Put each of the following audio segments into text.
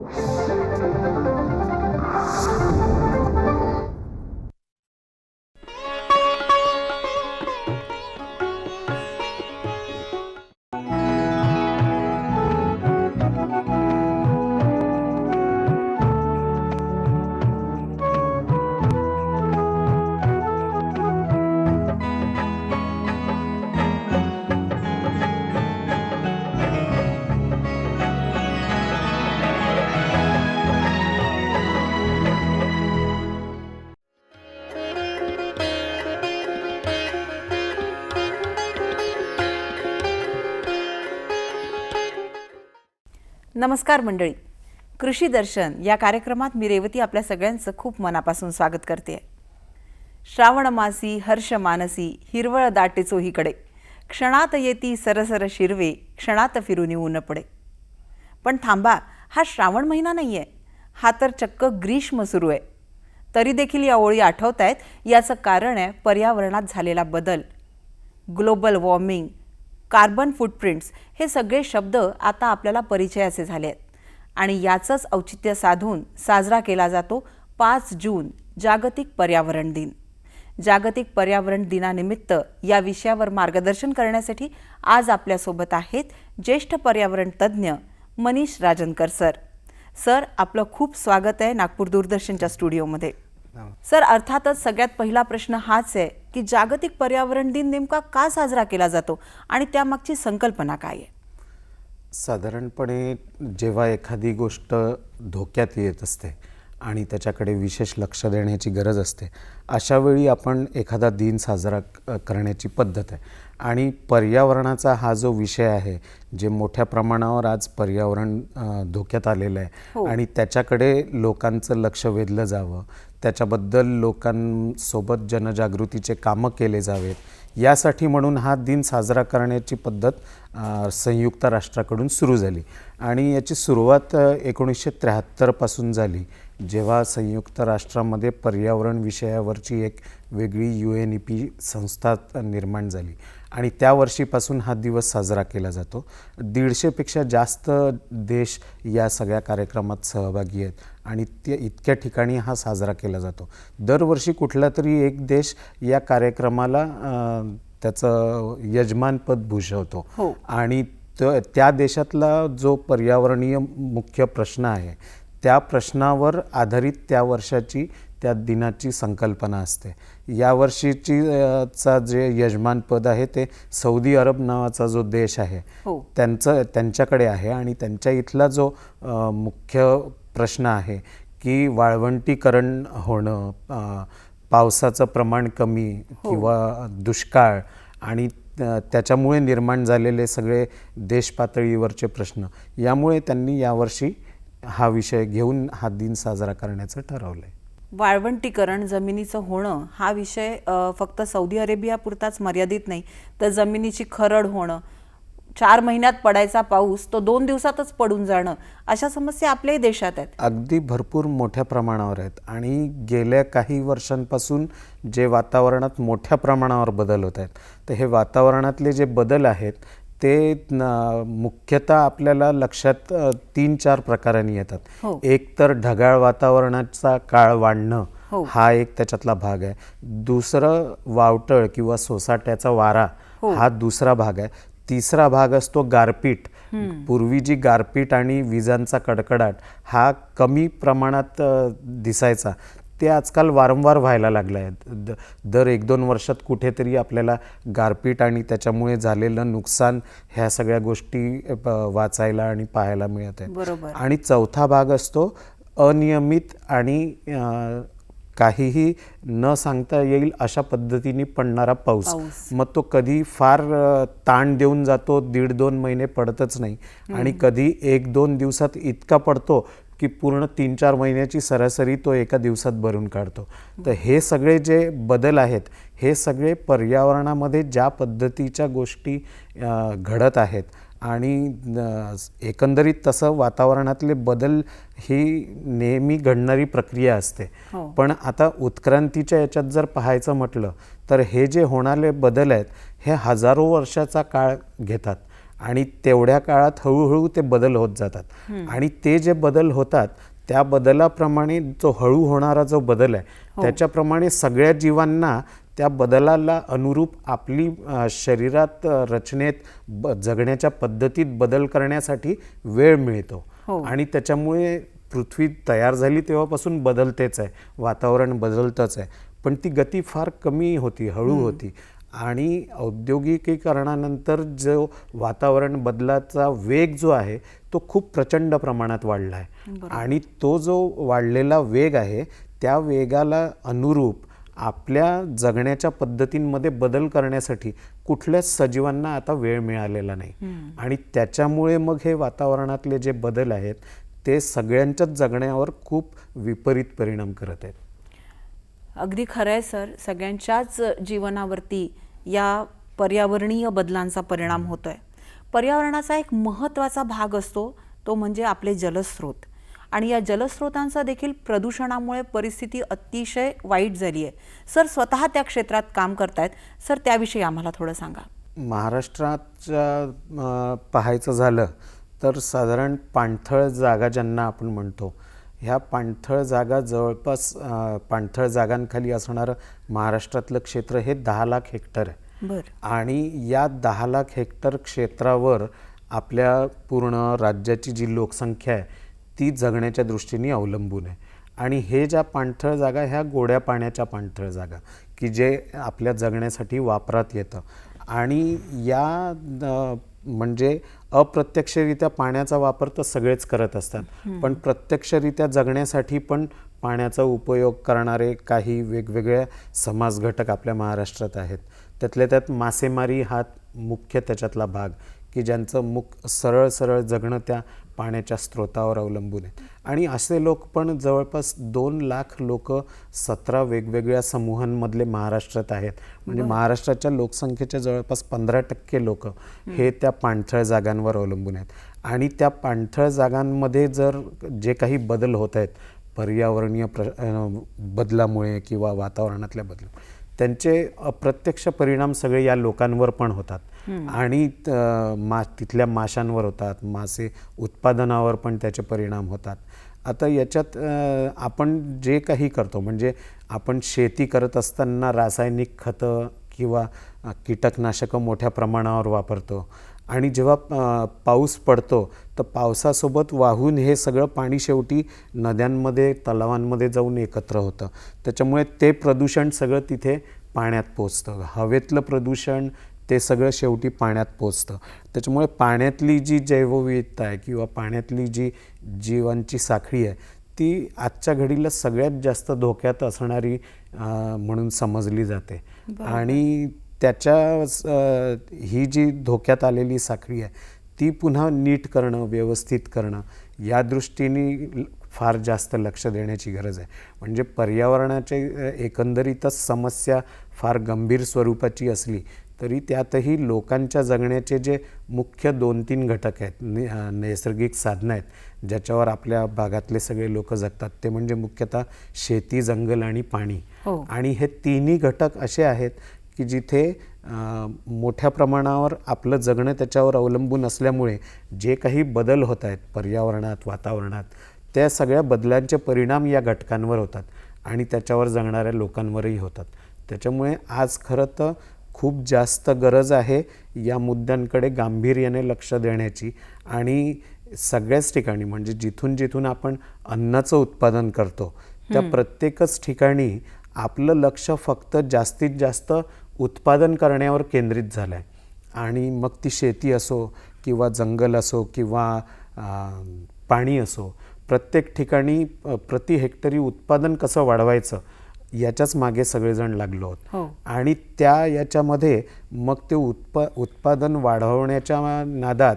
Thank you. नमस्कार मंडळी. कृषी दर्शन या कार्यक्रमात मी रेवती आपल्या सगळ्यांचं खूप मनापासून स्वागत करते. श्रावण मासी हर्ष मानसी हिरवळ दाटे चोहीकडे. क्षणात येती सरसर शिरवे क्षणात फिरून येऊ न पडे. पण थांबा हा श्रावण महिना नाही आहे हा तर चक्क ग्रीष्म सुरू आहे. तरी देखील या ओळी आठवत आहेत याचं कारण आहे पर्यावरणात झालेला बदल. ग्लोबल वॉर्मिंग कार्बन फूटप्रिंट्स हे सगळे शब्द आता आपल्याला परिचयाचे झाले आहेत आणि याचंच औचित्य साधून साजरा केला जातो पाच जून जागतिक पर्यावरण दिन. जागतिक पर्यावरण दिनानिमित्त या विषयावर मार्गदर्शन करण्यासाठी आज आपल्यासोबत आहेत ज्येष्ठ पर्यावरण तज्ज्ञ मनीष राजनकर सर. सर आपलं खूप स्वागत आहे नागपूर दूरदर्शनच्या स्टुडिओमध्ये. सर अर्थातच सगळ्यात पहिला प्रश्न हाच आहे की जागतिक पर्यावरण दिन नेमका का साजरा केला जातो आणि त्यामागची संकल्पना काय आहे? साधारणपणे जेव्हा एखादी गोष्ट धोक्यात येत असते आणि त्याच्याकडे विशेष लक्ष देण्याची गरज असते अशा वेळी आपण एखादा दिन साजरा करण्याची पद्धत आहे. आणि पर्यावरणाचा हा जो विषय आहे जे मोठ्या प्रमाणावर आज पर्यावरण धोक्यात आलेलं आहे आणि त्याच्याकडे लोकांचं लक्ष वेधलं जावं त्याच्याबद्दल लोकांसोबत जनजागृतीचे कामं केले जावेत. यासाठी म्हणून हा दिन साजरा करण्याची पद्धत संयुक्त राष्ट्राकडून सुरू झाली. आणि याची सुरुवात एकोणीसशे त्र्याहत्तरपासून झाली जेव्हा संयुक्त राष्ट्रामध्ये पर्यावरण विषयावरची एक वेगळी यू एन ई पी संस्था निर्माण झाली. आणि त्या वर्षीपासून हा दिवस साजरा केला जातो. दीडशेपेक्षा जास्त देश या सगळ्या कार्यक्रमात सहभागी आहेत. आणि ते इतक्या ठिकाणी हा साजरा केला जातो दरवर्षी कुठला तरी एक देश या कार्यक्रमाला त्याचं यजमानपद भूषवतो हो. आणि त- त्या देशातला जो पर्यावरणीय मुख्य प्रश्न आहे त्या प्रश्नावर आधारित त्या वर्षाची त्या दिनाची संकल्पना असते या वर्षीची अ, चा जे यजमानपद आहे ते सौदी अरब नावाचा जो देश आहे हो. त्यांचं त्यांच्याकडे आहे आणि त्यांच्या इथला जो मुख्य प्रश्न आहे की वाळवंटीकरण होणं पावसाचं प्रमाण कमी किंवा दुष्काळ आणि त्याच्यामुळे निर्माण झालेले सगळे देशपातळीवरचे प्रश्न यामुळे त्यांनी यावर्षी हा विषय घेऊन हा दिन साजरा करण्याचं ठरवलं आहे वाळवंटीकरण जमिनीचं होणं हा विषय फक्त सौदी अरेबियापुरताच मर्यादित नाही तर जमिनीची खरड होणं चार महिन्यात पडायचा पाऊस तो दोन दिवसातच पडून जाणं अशा समस्या आपल्याही देशात आहेत. अगदी भरपूर मोठ्या प्रमाणावर आहेत. आणि गेल्या काही वर्षांपासून जे वातावरणात मोठ्या प्रमाणावर बदल होत आहेत तर हे वातावरणातले जे बदल आहेत ते मुख्यतः आपल्याला लक्षात तीन चार प्रकारांनी येतात. हो. एक तर ढगाळ वातावरणाचा काळ वाढणं हो. हा एक त्याच्यातला भाग आहे. दुसरं वावटळ किंवा सोसाट्याचा वारा हा दुसरा भाग आहे. तिसरा भाग असतो गारपीट. पूर्वी जी गारपीट आणि विजांचा कडकडाट हा कमी प्रमाणात दिसायचा. ते आजकाल वारंवार व्हायला लागलं आहे दर एक दोन वर्षात कुठेतरी आपल्याला गारपीट आणि त्याच्यामुळे झालेलं नुकसान ह्या सगळ्या गोष्टी वाचायला आणि पाहायला मिळत आहे बरोबर. आणि चौथा भाग असतो अनियमित आणि काहीही न सांगता येईल अशा पद्धतीने पडणारा पाऊस. मग तो कधी फार ताण देऊन जातो दीड दोन महिने पडतच नाही. आणि कधी एक दोन दिवसात इतका पडतो की पूर्ण तीन चार महिन्याची सरासरी तो एका दिवसात भरून काढतो. तर हे सगळे जे बदल आहेत हे सगळे पर्यावरणामध्ये ज्या पद्धतीच्या गोष्टी घडत आहेत आणि एकंदरीत तसं वातावरणातले बदल ही नेहमी घडणारी प्रक्रिया असते. हो. पण आता उत्क्रांतीच्या याच्यात जर पाहायचं म्हटलं तर हे जे होणारे बदल आहेत हे हजारो वर्षाचा काळ घेतात आणि तेवढ्या काळात हळूहळू ते बदल होत जातात. आणि ते जे बदल होतात त्या बदलाप्रमाणे जो हळू होणारा जो बदल आहे त्याच्याप्रमाणे सगळ्या जीवांना त्या बदलाला अनुरूप आपली शरीरात रचनेत ब जगण्याच्या पद्धतीत बदल करण्यासाठी वेळ मिळतो. हो. आणि त्याच्यामुळे पृथ्वी तयार झाली तेव्हापासून बदलतेच आहे. वातावरण बदलतंच आहे. पण ती गती फार कमी होती हळू होती. आणि औद्योगिकीकरणानंतर जो वातावरण बदलाचा वेग जो आहे तो खूप प्रचंड प्रमाणात वाढला आहे. आणि तो जो वाढलेला वेग आहे त्या वेगाला अनुरूप आपल्या जगण्याच्या पद्धतींमध्ये बदल करण्यासाठी कुठल्याच सजीवांना आता वेळ मिळालेला नाही. आणि त्याच्यामुळे मग हे वातावरणातले जे बदल आहेत ते सगळ्यांच्याच जगण्यावर खूप विपरीत परिणाम करत आहेत. अगदी खरं आहे सर. सगळ्यांच्याच जीवनावरती या पर्यावरणीय बदलांचा परिणाम होतोय. पर्यावरणाचा एक महत्त्वाचा भाग असतो तो म्हणजे आपले जलस्रोत. आणि या जलस्रोतांचा देखील प्रदूषणामुळे परिस्थिती अतिशय वाईट झाली आहे. सर स्वतः त्या क्षेत्रात काम करतायत. सर त्याविषयी आम्हाला थोडं सांगा. महाराष्ट्राच्या पाहायचं झालं तर साधारण पाणथळ जागा ज्यांना आपण म्हणतो ह्या पाणथळ जागा जवळपास पाणथळ जागांखाली असणारं महाराष्ट्रातलं क्षेत्र हे दहा लाख हेक्टर आहे. बरं. आणि या दहा लाख हेक्टर क्षेत्रावर आपल्या पूर्ण राज्याची जी लोकसंख्या आहे ती जगण्याच्या दृष्टीने अवलंबून आहे. आणि हे ज्या पाणथळ जागा ह्या गोड्या पाण्याच्या पाणथळ जागा की जे आपल्या जगण्यासाठी वापरात येतं. आणि या म्हणजे अप्रत्यक्षरित्या पाण्याचा वापर तर सगळेच करत असतात. पण प्रत्यक्षरित्या जगण्यासाठी पण पाण्याचा उपयोग करणारे काही वेगवेगळ्या समाज घटक आपल्या महाराष्ट्रात आहेत. त्यातल्या त्यात मासेमारी हा मुख्य त्याच्यातला भाग की ज्यांचं मुख सरळ सरळ जगणं त्या पाण्याच्या स्रोतावर अवलंबून आहे आणि असे लोक पण जवळपास दोन लाख लोक सतरा वेगवेगळ्या समूहांमधले महाराष्ट्रात आहेत. म्हणजे महाराष्ट्राच्या लोकसंख्येच्या जवळपास पंधरा टक्के लोक हे त्या पाणथळ जागांवर अवलंबून आहेत. आणि त्या पाणथळ जागांमध्ये जर जे काही बदल होत आहेत पर्यावरणीय प्र बदलामुळे किंवा वातावरणातल्या बदलामुळे त्यांचे अप्रत्यक्ष परिणाम सगळे या लोकांवर पण होतात. आणि मा तिथल्या माशांवर होतात मासे उत्पादनावर पण त्याचे परिणाम होतात. आता याच्यात आपण जे काही करतो म्हणजे आपण शेती करत असताना रासायनिक खतं किंवा कीटकनाशकं मोठ्या प्रमाणावर वापरतो. आणि जेव्हा पाऊस पडतो तर पावसासोबत वाहून हे सगळं पाणी शेवटी नद्यांमध्ये तलावांमध्ये जाऊन एकत्र होतं. त्याच्यामुळे ते प्रदूषण सगळं तिथे पाण्यात पोचतं हवेतलं प्रदूषण ते सगळं शेवटी पाण्यात पोचतं. त्याच्यामुळे पाण्यातली जी जैवविविधता आहे किंवा पाण्यातली जी जीवांची साखळी आहे ती आजच्या घडीला सगळ्यात जास्त धोक्यात असणारी म्हणून समजली जाते. आणि त्याच्या ही जी धोक्यात आलेली साखळी आहे ती पुन्हा नीट करणं व्यवस्थित करणं या दृष्टीने फार जास्त लक्ष देण्याची गरज आहे. म्हणजे पर्यावरणाचे एकंदरीतच समस्या फार गंभीर स्वरूपाची असली तरी त्यातही लोकांच्या जगण्याचे जे मुख्य दोन तीन घटक आहेत नि नैसर्गिक साधनं आहेत ज्याच्यावर आपल्या भागातले सगळे लोक जगतात ते म्हणजे मुख्यतः शेती जंगल आणि पाणी हो. आणि हे तिन्ही घटक असे आहेत की जिथे मोठ्या प्रमाणावर आपलं जगणं त्याच्यावर अवलंबून असल्यामुळे जे काही बदल होत आहेत पर्यावरणात वातावरणात त्या सगळ्या बदलांचे परिणाम या घटकांवर होतात आणि त्याच्यावर जगणाऱ्या लोकांवरही होतात त्याच्यामुळे आज खरं तर खूप जास्त गरज आहे या मुद्द्यांकडे गांभीर्याने लक्ष देण्याची. आणि सगळ्याच ठिकाणी म्हणजे जिथून जिथून आपण अन्नाचं उत्पादन करतो त्या प्रत्येकच ठिकाणी आपलं लक्ष फक्त जास्तीत जास्त उत्पादन करण्यावर केंद्रित झालं आहे आणि मग ती शेती असो किंवा जंगल असो किंवा पाणी असो प्रत्येक ठिकाणी प्रति हेक्टरी उत्पादन कसं वाढवायचं याच्याच मागे सगळेजण लागलो हो. आहोत आणि त्या याच्यामध्ये मग ते उत्पा उत्पादन वाढवण्याच्या नादात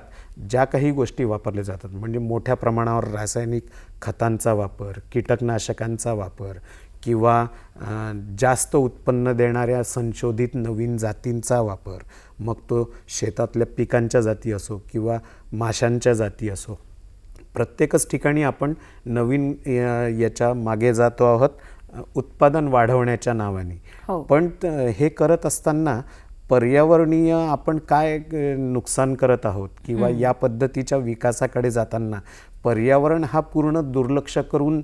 ज्या काही गोष्टी वापरल्या जातात म्हणजे मोठ्या प्रमाणावर रासायनिक खतांचा वापर कीटकनाशकांचा वापर किंवा जास्त उत्पन्न देणाऱ्या संशोधित नवीन जातींचा वापर मग तो शेतातल्या पिकांच्या जाती असो किंवा माशांच्या जाती असो. प्रत्येकच ठिकाणी आपण नवीन याच्या मागे जातो आहोत. उत्पादन वाढवण्याच्या नावाने. हो. पण हे करत असताना पर्यावरणीय आपण काय नुकसान करत आहोत किंवा या पद्धतीच्या विकासाकडे जाताना पर्यावरण हा पूर्ण दुर्लक्ष करून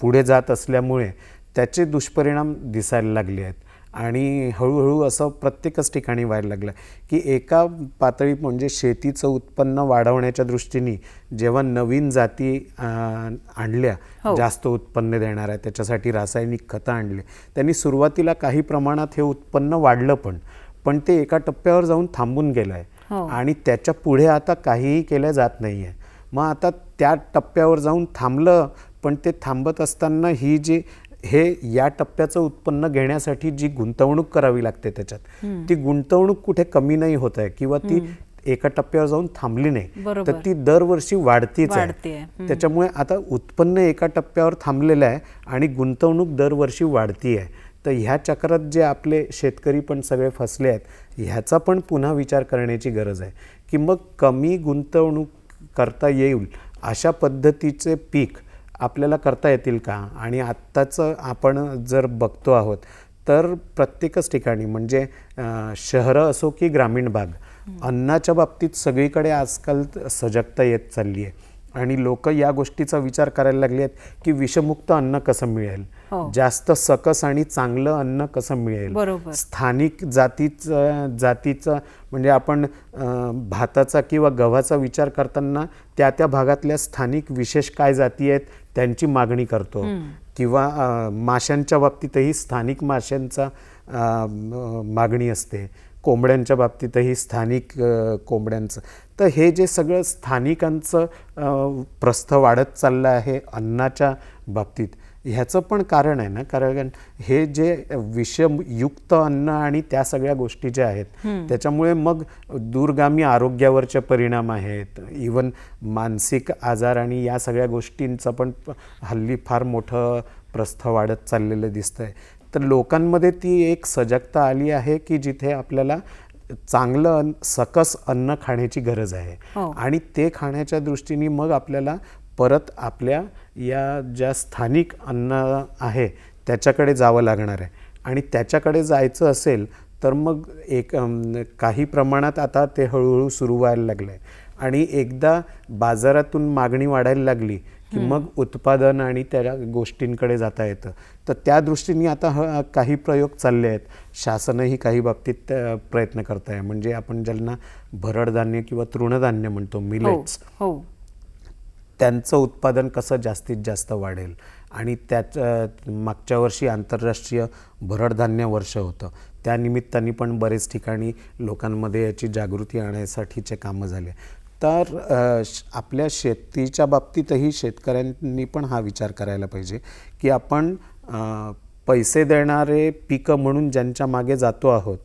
पुढे जात असल्यामुळे त्याचे दुष्परिणाम दिसायला लागले आहेत. आणि हळूहळू असं प्रत्येकच ठिकाणी व्हायला लागलं. की एका पातळी म्हणजे शेतीचं उत्पन्न वाढवण्याच्या दृष्टीने जेव्हा नवीन जाती आणल्या जास्त उत्पन्न देणार आहे त्याच्यासाठी रासायनिक खतं आणले. त्यांनी सुरुवातीला काही प्रमाणात हे उत्पन्न वाढलं पण पण ते एका टप्प्यावर जाऊन थांबून गेलं आहे आणि त्याच्या पुढे आता काहीही केलं जात नाही आहे मग आता त्या टप्प्यावर जाऊन थांबलं पण ते थांबत असताना ही जी हे या टप्प्याचं उत्पन्न घेण्यासाठी जी गुंतवणूक करावी लागते त्याच्यात ती गुंतवणूक कुठे कमी नाही होत आहे किंवा ती एका टप्प्यावर जाऊन थांबली नाही. तर ती दरवर्षी वाढतीच. आहे. त्याच्यामुळे आता उत्पन्न एका टप्प्यावर थांबलेलं आहे आणि गुंतवणूक दरवर्षी वाढती आहे. तर ह्या चक्रात जे आपले शेतकरी पण सगळे फसले आहेत ह्याचा पण पुन्हा विचार करण्याची गरज आहे की मग कमी गुंतवणूक करता येईल अशा पद्धतीचे पीक आपल्याला करता येतील का आणि आत्ताचं आपण जर बघतो आहोत तर प्रत्येकच ठिकाणी म्हणजे शहरं असो की ग्रामीण भाग अन्नाच्या बाबतीत सगळीकडे आजकाल सजगता येत चालली आहे आणि लोक या गोष्टीचा विचार करायला लागले आहेत की विषमुक्त अन्न कसं मिळेल हो. जास्त सकस आणि चांगलं अन्न कसं मिळेल. स्थानिक जातीचं जातीचं म्हणजे आपण भाताचा किंवा गव्हाचा विचार करताना त्या त्या भागातल्या स्थानिक विशेष काय जाती आहेत त्यांची मागणी करतो. किंवा माशांच्या बाबतीतही स्थानिक माशांचा मागणी असते. कोंबड्यांच्या बाबतीतही स्थानिक कोंबड्यांचं. तर हे जे सगळं स्थानिकांचं प्रस्थ वाढत चाललं आहे अन्नाच्या बाबतीत ह्याचं पण कारण आहे ना कारण हे जे विषयुक्त अन्न आणि त्या सगळ्या गोष्टी ज्या आहेत त्याच्यामुळे मग दूरगामी आरोग्यावरचे परिणाम आहेत. इवन मानसिक आजार आणि या सगळ्या गोष्टींचं पण हल्ली फार मोठं प्रस्थ वाढत चाललेलं दिसतंय. तर लोकांमध्ये ती एक सजगता आली आहे की जिथे आपल्याला चांगलं अन्न सकस अन्न खाण्याची गरज आहे. हो. आणि ते खाण्याच्या दृष्टीने मग आपल्याला परत आपल्या या ज्या स्थानिक अन्न आहे त्याच्याकडे जावं लागणार आहे. आणि त्याच्याकडे जायचं असेल तर मग एक काही प्रमाणात आता ते हळूहळू सुरू व्हायला लागलं आहे आणि एकदा बाजारातून मागणी वाढायला लागली की मग उत्पादन आणि त्या गोष्टींकडे जाता येतं. तर त्या दृष्टीने आता ह काही प्रयोग चालले आहेत. शासनही काही बाबतीत प्रयत्न करत आहे म्हणजे आपण ज्यांना भरडधान्य किंवा तृणधान्य म्हणतो हो मिलेट्स हो. त्यांचं उत्पादन कसं जास्तीत जास्त वाढेल? आणि त्याच मागच्या वर्षी आंतरराष्ट्रीय भरडधान्य वर्ष होतं. त्यानिमित्ताने पण बरेच ठिकाणी लोकांमध्ये याची जागृती आणण्यासाठीचे कामं झाले. तर आपल्या शेतीच्या बाबतीतही शेतकऱ्यांनी पण हा विचार करायला पाहिजे की आपण पैसे देणारे पिकं म्हणून ज्यांच्या मागे जातो आहोत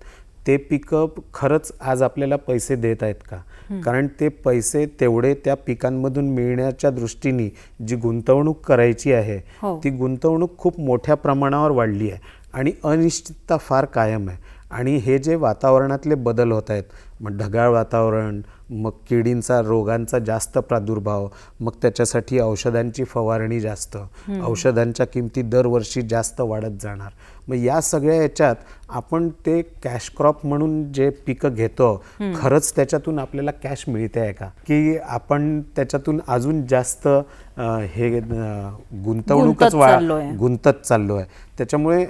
ते पिकं खरंच आज आपल्याला पैसे देत आहेत का? कारण ते पैसे तेवढे त्या पिकांमधून मिळण्याच्या दृष्टीने जी गुंतवणूक करायची आहे हो. ती गुंतवणूक खूप मोठ्या प्रमाणावर वाढली आहे आणि अनिश्चितता फार कायम आहे. आणि हे जे वातावरणातले बदल होत आहेत मग ढगाळ वातावरण मग किडींचा रोगांचा जास्त प्रादुर्भाव मग त्याच्यासाठी औषधांची फवारणी जास्त औषधांच्या किमती दरवर्षी जास्त वाढत जाणार. मग या सगळ्या याच्यात आपण ते कॅश क्रॉप म्हणून जे पिकं घेतो खरंच त्याच्यातून आपल्याला कॅश मिळते आहे का की आपण त्याच्यातून अजून जास्त हे गुंतवणूकच वा. गुंतत चाललो आहे त्याच्यामुळे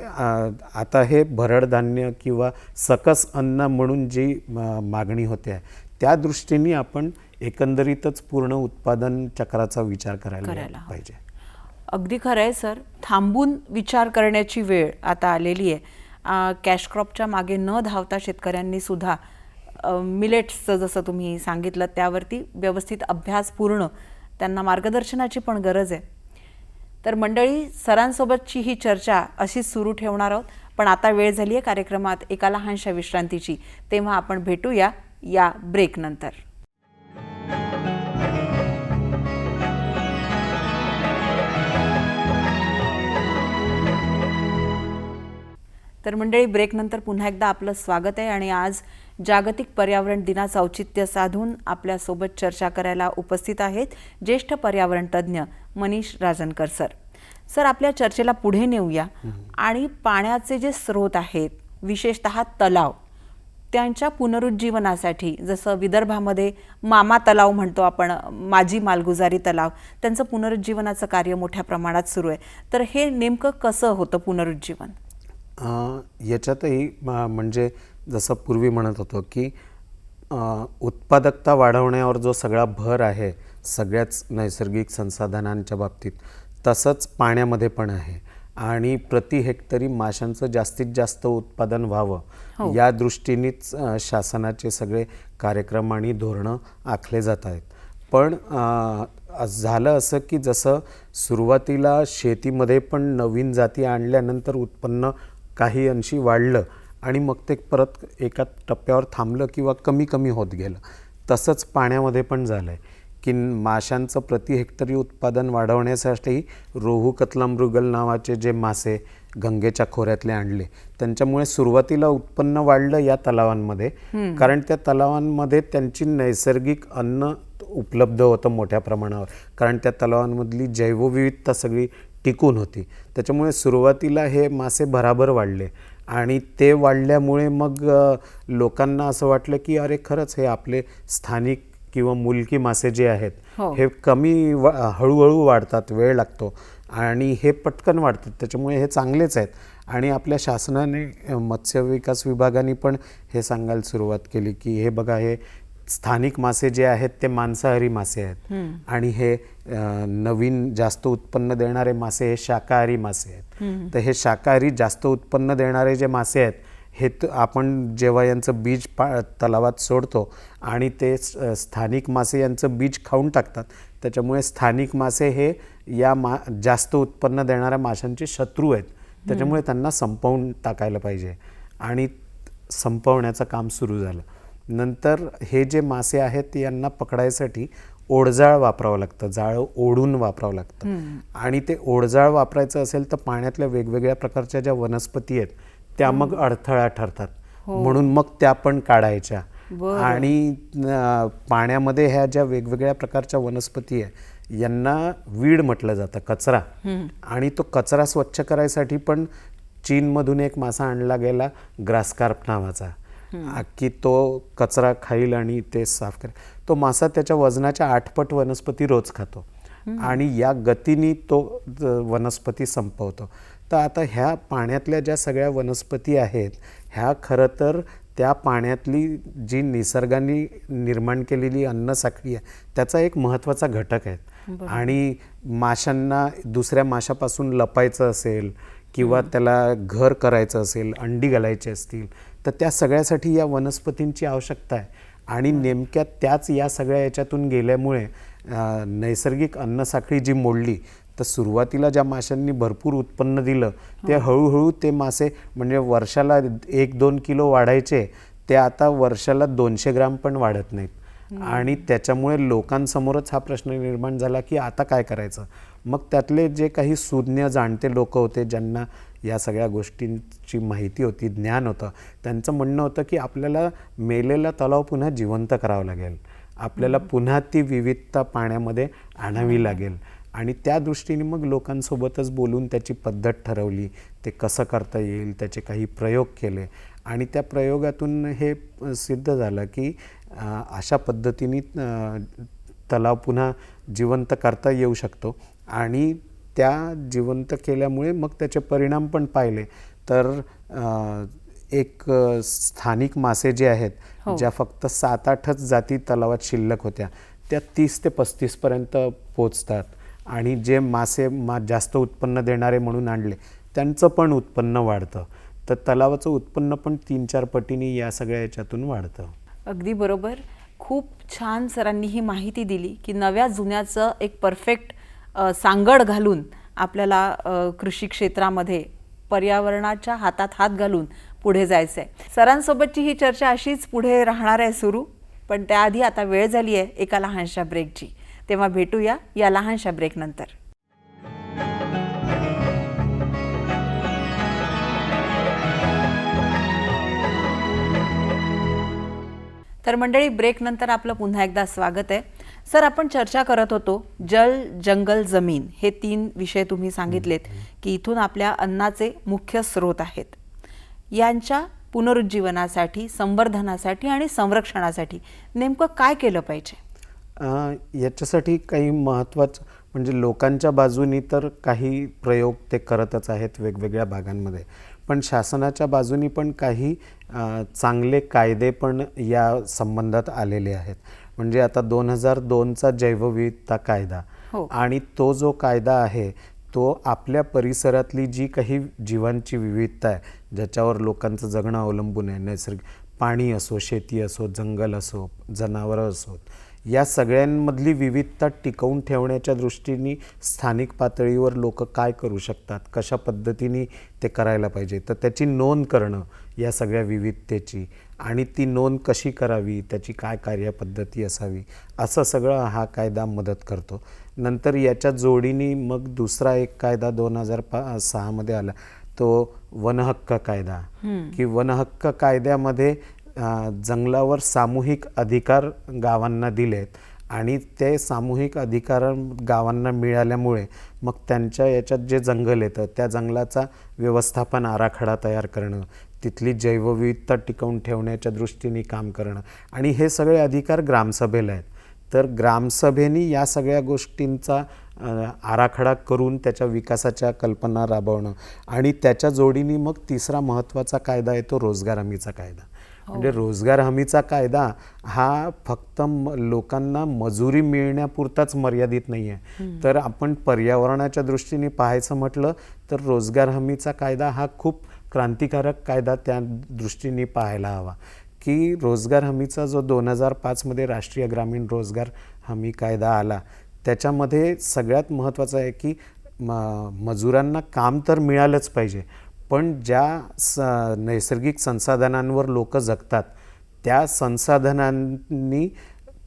आता हे भरडधान्य किंवा सकस अन्न म्हणून जी मागणी होते आहे त्या दृष्टीने आपण एकंदरीतच पूर्ण उत्पादन चक्राचा विचार करायला. पाहिजे अगदी खरं आहे सर. थांबून विचार करण्याची वेळ आता आलेली आहे. कॅश क्रॉपच्या मागे न धावता शेतकऱ्यांनी सुद्धा मिलेट्सचं जसं तुम्ही सांगितलं त्यावरती व्यवस्थित अभ्यास पूर्ण त्यांना मार्गदर्शनाची पण गरज आहे. तर मंडळी सरांसोबतची ही चर्चा अशीच सुरू ठेवणार आहोत. पण आता वेळ झाली आहे कार्यक्रमात एका लहानशा विश्रांतीची. तेव्हा आपण भेटूया या ब्रेकनंतर तर मंडळी ब्रेकनंतर पुन्हा एकदा आपलं स्वागत आहे आणि आज जागतिक पर्यावरण दिनाचं औचित्य साधून आपल्यासोबत चर्चा करायला उपस्थित आहेत ज्येष्ठ पर्यावरण तज्ज्ञ मनीष राजनकर सर. सर आपल्या चर्चेला पुढे नेऊया. आणि पाण्याचे जे स्रोत आहेत विशेषत तलाव त्यांच्या पुनरुज्जीवनासाठी जसं विदर्भामध्ये मामा तलाव म्हणतो आपण माजी मालगुजारी तलाव त्यांचं पुनरुज्जीवनाचं कार्य मोठ्या प्रमाणात सुरू आहे. तर हे नेमकं कसं होतं पुनरुज्जीवन? याच्यातही म्हणजे जसं पूर्वी म्हणत होतो की उत्पादकता वाढवण्यावर जो सगळा भर आहे सगळ्याच नैसर्गिक संसाधनांच्या बाबतीत तसंच पाण्यामध्ये पण आहे. आणि प्रति हेक्टरी माशांचं जास्तीत जास्त उत्पादन व्हावं या दृष्टीनेच शासनाचे सगळे कार्यक्रम आणि धोरणं आखले जात आहेत. पण झालं असं की जसं सुरुवातीला शेतीमध्ये पण नवीन जाती आणल्यानंतर उत्पन्न काही अंशी वाढलं आणि मग ते परत एका टप्प्यावर थांबलं किंवा कमी कमी होत गेलं. तसंच पाण्यामध्ये पण झालं आहे की माशांचं प्रति हेक्टरी उत्पादन वाढवण्यासाठी रोहू कतला मृगल नावाचे जे मासे गंगेच्या खोऱ्यातले आणले त्यांच्यामुळे सुरुवातीला उत्पन्न वाढलं या तलावांमध्ये. कारण त्या तलावांमध्ये त्यांची नैसर्गिक अन्न उपलब्ध होतं मोठ्या प्रमाणावर. कारण त्या तलावांमधली जैवविविधता सगळी टिकून होती. त्याच्यामुळे सुरुवातीला हे मासे भराभर वाढले आणि ते वाढल्यामुळे मग लोकांना असं वाटलं की अरे खरंच हे आपले स्थानिक किंवा मुलकी मासे जे आहेत हो. हे कमी वा हळूहळू वाढतात वेळ लागतो आणि हे पटकन वाढतात. त्याच्यामुळे हे चांगलेच आहेत. आणि आपल्या शासनाने मत्स्य विकास विभागाने पण हे सांगायला सुरुवात केली की हे बघा हे स्थानिक मासे जे आहेत ते मांसाहारी मासे आहेत. आणि हे नवीन जास्त उत्पन्न देणारे मासे हे शाकाहारी मासे आहेत. तर हे शाकाहारी जास्त उत्पन्न देणारे जे मासे आहेत हे आपण जेव्हा यांचं बीज पा तलावात सोडतो आणि ते स्थानिक मासे यांचं बीज खाऊन टाकतात त्याच्यामुळे स्थानिक मासे हे या मा जास्त उत्पन्न देणाऱ्या माशांचे शत्रू आहेत. त्याच्यामुळे त्यांना संपवून टाकायला पाहिजे. आणि संपवण्याचं काम सुरू झालं. नंतर हे जे मासे आहेत यांना पकडायसाठी ओढजाळ वापरावं लागतं. जाळं ओढून वापरावं लागतं. आणि ते ओढजाळ वापरायचं असेल तर पाण्यातल्या वेगवेगळ्या प्रकारच्या ज्या वनस्पती आहेत त्या मग अडथळा ठरतात. म्हणून मग त्या पण काढायच्या. आणि पाण्यामध्ये ह्या ज्या वेगवेगळ्या प्रकारच्या वनस्पती आहे यांना वीड म्हटलं जातं कचरा. आणि तो कचरा स्वच्छ करायसाठी पण चीनमधून एक मासा आणला गेला ग्रासकार्प नावाचा. की तो कचरा खाईल आणि ते साफ करेल. तो मासा त्याच्या वजनाच्या आठपट वनस्पती रोज खातो. आणि या गतीने तो वनस्पती संपवतो. तर आता ह्या पाण्यातल्या ज्या सगळ्या वनस्पती आहेत ह्या खरं तर त्या पाण्यातली जी निसर्गाने निर्माण केलेली अन्न साखळी आहे त्याचा एक महत्त्वाचा घटक आहे आणि माशांना दुसऱ्या माशापासून लपायचं असेल किंवा त्याला घर करायचं असेल अंडी घालायची असतील तर त्या सगळ्यासाठी या वनस्पतींची आवश्यकता आहे. आणि नेमक्या त्याच या सगळ्या याच्यातून गेल्यामुळे नैसर्गिक अन्नसाखळी जी मोडली तर सुरुवातीला ज्या माशांनी भरपूर उत्पन्न दिलं ते हळूहळू ते मासे म्हणजे वर्षाला एक दोन किलो वाढायचे ते आता वर्षाला दोनशे ग्राम पण वाढत नाहीत. आणि त्याच्यामुळे लोकांसमोरच हा प्रश्न निर्माण झाला की आता काय करायचं? मग त्यातले जे काही सुज्ञ जाणते लोक होते ज्यांना या सगळ्या गोष्टींची माहिती होती ज्ञान होतं त्यांचं म्हणणं होतं की आपल्याला मेलेला तलाव पुन्हा जिवंत करावा लागेल. आपल्याला पुन्हा ती विविधता पाण्यामध्ये आणावी लागेल. आणि त्या दृष्टीने मग लोकांसोबतच बोलून त्याची पद्धत ठरवली. ते कसं करता येईल त्याचे काही प्रयोग केले. आणि त्या प्रयोगातून हे सिद्ध झालं की अशा पद्धतीने तलाव पुन्हा जिवंत करता येऊ शकतो. आणि त्या जिवंत केल्यामुळे मग त्याचे परिणाम पण पाहिले. तर एक स्थानिक मासे जे आहेत ज्या फक्त सात आठच जाती तलावात शिल्लक होत्या त्या तीस ते पस्तीसपर्यंत पोचतात आणि जे मासे मा जास्त उत्पन्न देणारे म्हणून आणले त्यांचं पण उत्पन्न वाढतं. तर तलावाचं उत्पन्न पण तीन चार पटीने या सगळ्या याच्यातून वाढतं. अगदी बरोबर. खूप छान सरांनी ही माहिती दिली की नव्या जुन्याचं एक परफेक्ट सांगड घालून आपल्याला कृषी क्षेत्रामध्ये पर्यावरणाच्या हातात हात घालून पुढे जायचं आहे सरांसोबतची ही चर्चा अशीच पुढे राहणार आहे सुरू पण त्याआधी आता वेळ झाली आहे एका लहानशा ब्रेकची तेव्हा भेटूया या लहानशा ब्रेकनंतर तर मंडळी ब्रेक नंतर आपलं पुन्हा एकदा स्वागत आहे. सर आपण चर्चा करत होतो जल जंगल जमीन हे तीन विषय तुम्ही सांगितलेत की इथून आपल्या अन्नाचे मुख्य स्रोत आहेत. यांच्या पुनरुज्जीवनासाठी संवर्धनासाठी आणि संरक्षणासाठी नेमकं काय केलं पाहिजे? याच्यासाठी काही महत्त्वाचं म्हणजे लोकांच्या बाजूनी तर काही प्रयोग ते करतच आहेत वेगवेगळ्या भागांमध्ये. पण शासनाच्या बाजूनी पण काही चांगले कायदे पण या संबंधात आलेले आहेत म्हणजे आता दोन हजार दोनचा जैवविविधता कायदा हो. आणि तो जो कायदा आहे तो आपल्या परिसरातली जी काही जीवांची विविधता आहे ज्याच्यावर लोकांचं जगणं अवलंबून आहे नैसर्गिक पाणी असो शेती असो जंगल असो जनावरं असोत या सगळ्यांमधली विविधता टिकवून ठेवण्याच्या दृष्टीने स्थानिक पातळीवर लोक काय करू शकतात? कशा पद्धतीने ते करायला पाहिजे? तर त्याची नोंद करणं या सगळ्या विविधतेची आणि ती नोंद कशी करावी? त्याची काय कार्यपद्धती असावी? असं सगळं हा कायदा मदत करतो. नंतर याच्या जोडीने मग दुसरा एक कायदा दोन हजार पा सहामध्ये आला. तो वनहक्क कायदा. की वनहक्क कायद्यामध्ये जंगलावर सामूहिक अधिकार गावांना दिलेत आणि ते सामूहिक अधिकार गावांना मिळाल्यामुळे मग त्यांच्या याच्यात जे जंगल येतं त्या जंगलाचा व्यवस्थापन आराखडा तयार करणं तिथली जैवविविधता टिकवून ठेवण्याच्या दृष्टीने काम करणं आणि हे सगळे अधिकार ग्रामसभेला आहेत. तर ग्रामसभेनी या सगळ्या गोष्टींचा आराखडा करून त्याच्या विकासाच्या कल्पना राबवणं आणि त्याच्या जोडीने मग तिसरा महत्त्वाचा कायदा येतो रोजगार हमीचा कायदा. म्हणजे रोजगार हमीचा कायदा हा फक्त लोकांना मजुरी मिळण्यापुरताच मर्यादित नाही आहे तर आपण पर्यावरणाच्या दृष्टीने पाहायचं म्हटलं तर रोजगार हमीचा कायदा हा खूप क्रांतिकारक कायदा त्या दृष्टीने पाहायला हवा. की रोजगार हमीचा जो दोन हजार पाचमध्ये राष्ट्रीय ग्रामीण रोजगार हमी कायदा आला त्याच्यामध्ये सगळ्यात महत्त्वाचं आहे की म मजुरांना काम तर मिळालंच पाहिजे पण ज्या स नैसर्गिक संसाधनांवर लोक जगतात त्या संसाधनांनी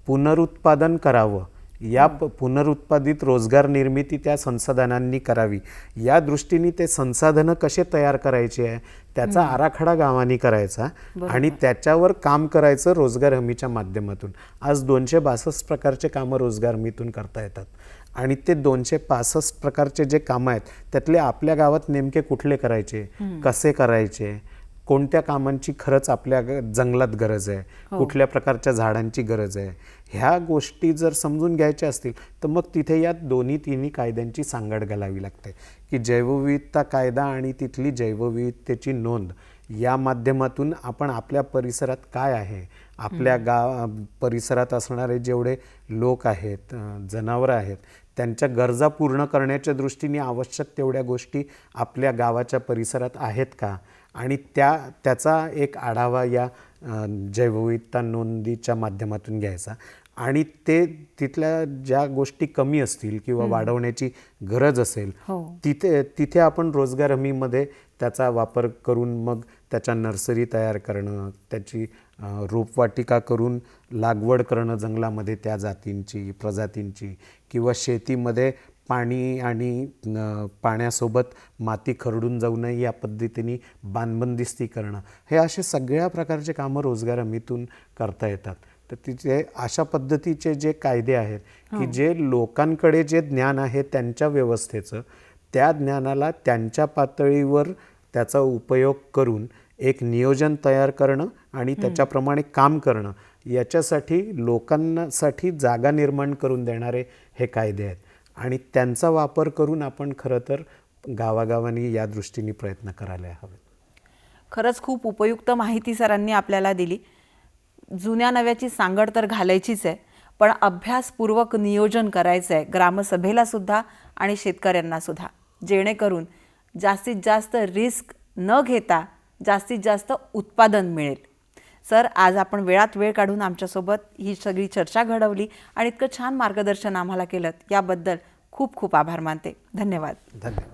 पुनरुत्पादन करावं. या प पुनरुत्पादित रोजगार निर्मिती त्या संसाधनांनी करावी. या दृष्टीने ते संसाधनं कसे तयार करायचे आहे त्याचा आराखडा गावांनी करायचा आणि त्याच्यावर काम करायचं रोजगार हमीच्या माध्यमातून. आज दोनशे बासष्ट प्रकारचे कामं रोजगार हमीतून करता येतात. आणि ते दोनशे पासष्ट प्रकारचे जे कामं आहेत त्यातले आपल्या गावात नेमके कुठले करायचे? कसे करायचे? कोणत्या कामांची खरंच आपल्या जंगलात गरज आहे? कुठल्या प्रकारच्या झाडांची गरज आहे? ह्या गोष्टी जर समजून घ्यायच्या असतील तर मग तिथे या दोन्ही तिन्ही कायद्यांची सांगड घालावी लागते. की जैवविविधता कायदा आणि तिथली जैवविविधतेची नोंद या माध्यमातून आपण आपल्या परिसरात काय आहे? आपल्या गाव परिसरात असणारे जेवढे लोक आहेत जनावरं आहेत त्यांच्या गरजा पूर्ण करण्याच्या दृष्टीने आवश्यक तेवढ्या गोष्टी आपल्या गावाच्या परिसरात आहेत का? आणि त्या त्याचा एक आढावा या जैवविविधता नोंदीच्या माध्यमातून घ्यायचा. आणि ते तिथल्या ज्या गोष्टी कमी असतील किंवा वाढवण्याची गरज असेल हो. तिथे तिथे आपण रोजगार हमीमध्ये त्याचा वापर करून मग त्याच्या नर्सरी तयार करणं त्याची रोपवाटिका करून लागवड करणं जंगलामध्ये त्या जातींची प्रजातींची किंवा शेतीमध्ये पाणी आणि पाण्यासोबत माती खरडून जाऊ नये या पद्धतीने बांधबंदिस्ती करणं. हे असे सगळ्या प्रकारचे कामं रोजगार हमीतून करता येतात. तर तिथे अशा पद्धतीचे जे कायदे आहेत की जे लोकांकडे जे ज्ञान आहे त्यांच्या व्यवस्थेचं त्या ज्ञानाला त्यांच्या पातळीवर त्याचा उपयोग करून एक नियोजन तयार करणं आणि त्याच्याप्रमाणे काम करणं याच्यासाठी लोकांसाठी जागा निर्माण करून देणारे हे कायदे आहेत. आणि त्यांचा वापर करून आपण खरं तर गावागावांनी या दृष्टीने प्रयत्न करायला हवेत. खरंच खूप उपयुक्त माहिती सरांनी आपल्याला दिली. जुन्या नव्याची सांगड तर घालायचीच आहे पण अभ्यासपूर्वक नियोजन करायचं आहे ग्रामसभेला सुद्धा आणि शेतकऱ्यांना सुद्धा. जेणेकरून जास्तीत जास्त रिस्क न घेता जास्तीत जास्त उत्पादन मिळेल. सर आज आपण वेळात वेळ काढून आमच्यासोबत ही सगळी चर्चा घडवली आणि इतकं छान मार्गदर्शन आम्हाला केलं. याबद्दल खूप खूप आभार मानते. धन्यवाद. धन्यवाद.